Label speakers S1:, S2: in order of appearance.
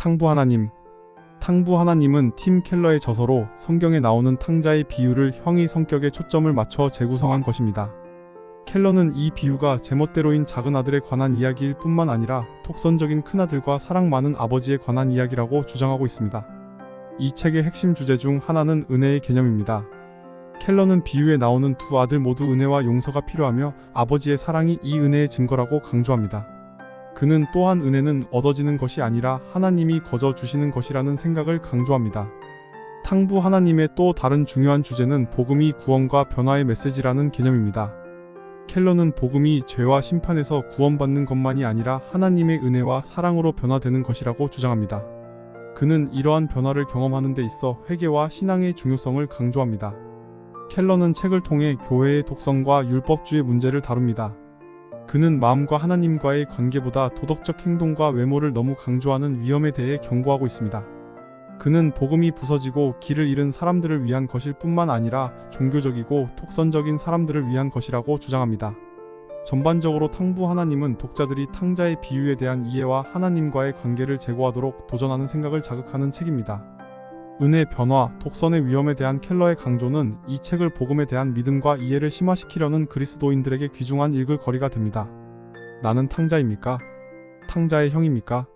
S1: 탕부 하나님 탕부 하나님은 팀 켈러의 저서로 성경에 나오는 탕자의 비유를 형의 성격에 초점을 맞춰 재구성한 것입니다. 켈러는 이 비유가 제멋대로인 작은 아들에 관한 이야기일 뿐만 아니라 독선적인 큰아들과 사랑 많은 아버지에 관한 이야기라고 주장하고 있습니다. 이 책의 핵심 주제 중 하나는 은혜의 개념입니다. 켈러는 비유에 나오는 두 아들 모두 은혜와 용서가 필요하며 아버지의 사랑이 이 은혜의 증거라고 강조합니다. 그는 또한 은혜는 얻어지는 것이 아니라 하나님이 거저 주시는 것이라는 생각을 강조합니다. 탕부 하나님의 또 다른 중요한 주제는 복음이 구원과 변화의 메시지라는 개념입니다. 켈러는 복음이 죄와 심판에서 구원받는 것만이 아니라 하나님의 은혜와 사랑으로 변화되는 것이라고 주장합니다. 그는 이러한 변화를 경험하는 데 있어 회개와 신앙의 중요성을 강조합니다. 켈러는 책을 통해 교회의 독성과 율법주의 문제를 다룹니다. 그는 마음과 하나님과의 관계보다 도덕적 행동과 외모를 너무 강조하는 위험에 대해 경고하고 있습니다. 그는 복음이 부서지고 길을 잃은 사람들을 위한 것일 뿐만 아니라 종교적이고 독선적인 사람들을 위한 것이라고 주장합니다. 전반적으로 탕부 하나님은 독자들이 탕자의 비유에 대한 이해와 하나님과의 관계를 제고하도록 도전하는 생각을 자극하는 책입니다. 은혜 변화, 독선의 위험에 대한 켈러의 강조는 이 책을 복음에 대한 믿음과 이해를 심화시키려는 그리스도인들에게 귀중한 읽을 거리가 됩니다. 나는 탕자입니까? 탕자의 형입니까?